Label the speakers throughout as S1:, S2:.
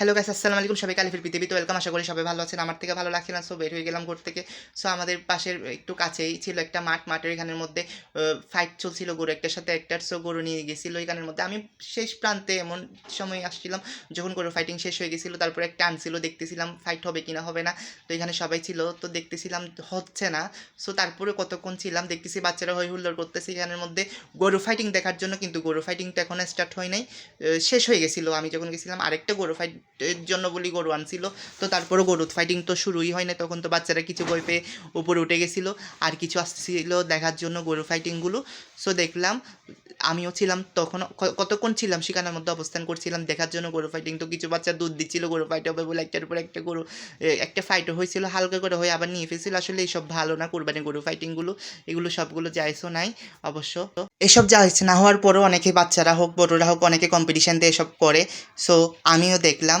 S1: Hello guys আসসালামু আলাইকুম। সবাই কালিফির পৃথিবীতে ওয়েলকাম আশা করি সবাই ভালো আছেন। আমার থেকে ভালো লাগছে না সো বের হয়ে গেলাম ঘর থেকে। সো আমাদের পাশের একটু কাছেই ছিল একটা মাঠ। মাঠের এখানের মধ্যে ফাইট চলছিল গরু একটার সাথে একটার। সো গরু নিয়ে গেছিল এখানের মধ্যে। আমি শেষ প্রান্তে এমন সময় আসছিলাম যখন গরু ফাইটিং শেষ হয়ে গেছিল। তারপরে একটা আনছিল দেখতেছিলাম ফাইট হবে কিনা, হবে না। তো এখানে সবাই ছিল, তো দেখতেছিলাম হচ্ছে না। সো তারপরে কতক্ষণ ছিলাম, দেখতেছি বাচ্চারা হই হুল্লোড় করতেছে এখানের মধ্যে। গরু ফাইটিং দেখার জন্য, কিন্তু গরু ফাইটিংটা এখনও স্টার্ট হয় নাই। শেষ হয়ে গেছিল। আমি যখন গেছিলাম, আরেকটা গরু ফাইটের জন্য বলি গরু আনছিল। তো তারপরও গরু ফাইটিং তো শুরুই হয় না তখন তো বাচ্চারা কিছু ভয় পেয়ে উপরে উঠে গেছিল। আর কিছু আসছিল দেখার জন্য গরু ফাইটিংগুলো সো দেখলাম, আমিও ছিলাম তখন কতক্ষণ ছিলাম সেখানের মধ্যে অবস্থান করছিলাম দেখার জন্য গরু ফাইটিং তো কিছু বাচ্চা দুধ দিচ্ছিল, গরু ফাইট হবে বলে একটার উপর একটা গরু একটা ফাইটও হয়েছিল, হালকা করে হয়ে আবার নিয়ে ফেলছিল। আসলে এইসব ভালো না কোরবানি গরু ফাইটিংগুলো এগুলো সবগুলো যাইসও নাই অবশ্য। তো এসব যাইস না হওয়ার পরেও অনেকে বাচ্চারা হোক, বড়রা হোক, অনেকে কম্পিটিশান দিয়ে এসব করে। সো আমিও দেখলাম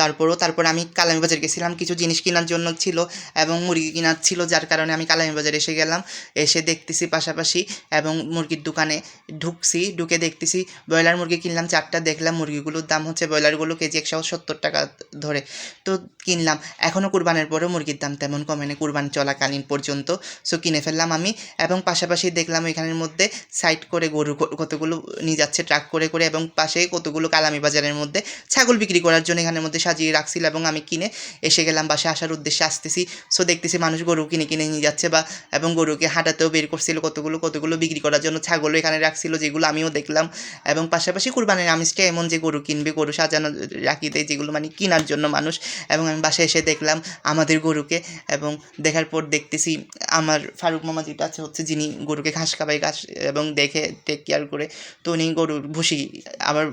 S1: তারপরও তারপর আমি কালামি বাজার গেছিলাম, কিছু জিনিস কেনার জন্য ছিল এবং মুরগি কেনার ছিল, যার কারণে আমি কালামি বাজার এসে গেলাম, এসে দেখতেছি পাশাপাশি এবং মুরগির দোকানে ঢুকছি, ঢুকে দেখতেছি ব্রয়লার মুরগি কিনলাম, চারটা দেখলাম, মুরগিগুলোর দাম হচ্ছে ব্রয়লারগুলো কেজি একশো সত্তর টাকা ধরে, তো কিনলাম। এখনও কুরবানের পরেও মুরগির দাম তেমন কমে কমেনি কুরবান চলাকালীন পর্যন্ত সো কিনে ফেললাম আমি এবং পাশাপাশি দেখলাম এখানের মধ্যে সাইড করে গরু কতগুলো নিয়ে যাচ্ছে ট্রাক করে করে এবং পাশে কতগুলো কালামি বাজারের মধ্যে ছাগল বিক্রি করার জন্য এখানের মধ্যে সাজিয়ে রাখছিল এবং আমি কিনে এসে গেলাম বাসায় আসার উদ্দেশ্যে আসতেছি। সো দেখতেছি মানুষ গরু কিনে কিনে নিয়ে যাচ্ছে বা, এবং গরুকে হাঁটাতেও বের করছিল কতগুলো কতগুলো বিক্রি করার জন্য ছাগলও এখানে রাখছিল যেগুলো আমিও দেখলাম। এবং পাশাপাশি কুরবানির আমিষটা এমন যে গরু কিনবে, গরু সাজানো রাখি দেয় যেগুলো মানে কেনার জন্য মানুষ। এবং আমি বাসায় এসে দেখলাম আমাদের গরুকে এবং দেখার পর দেখতেছি আমার ফারুক মামা যেটা আছে হচ্ছে যিনি গরুকে ঘাস খাবাই ঘাস এবং দেখে টেক কেয়ার করে, তো উনি গরুর ভুসি আবার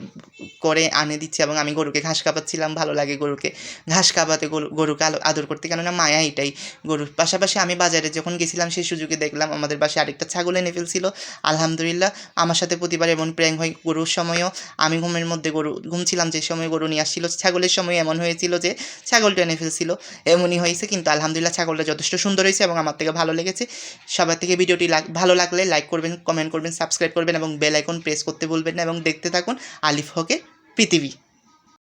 S1: করে আনে দিচ্ছে এবং আমি গরুকে ঘাস খাওয়াচ্ছিলাম, ভালো লাগে গরুকে। ঘাস খাওয়াতে গরু, গরুকে আদর করতে। কেননা মায়া এটাই গরুর পাশাপাশি আমি বাজারে যখন গেছিলাম, সেই সুযোগে দেখলাম আমাদের বাসায় আরেকটা ছাগল এনে ফেলছিল। আলহামদুলিল্লাহ, আমার সাথে প্রতিবার এমন প্র্যাং হয় গরুর সময়ও। আমি ঘুমের মধ্যে গরু, ঘুমছিলাম যে সময় গরু নিয়ে আসছিল, ছাগলের সময় এমন হয়েছিল যে ছাগলটা এনে ফেলছিল। এমনই হয়েছে, কিন্তু আলহামদুলিল্লাহ ছাগলটা যথেষ্ট সুন্দর হয়েছে এবং আমার থেকে ভালো লেগেছে। সবার থেকে ভিডিওটি ভালো লাগলে লাইক করবেন, কমেন্ট করবেন, সাবস্ক্রাইব করবেন এবং বেল আইকন প্রেস করতে বলবেন না এবং দেখতে থাকুন আলিফ হকে পৃথিবী।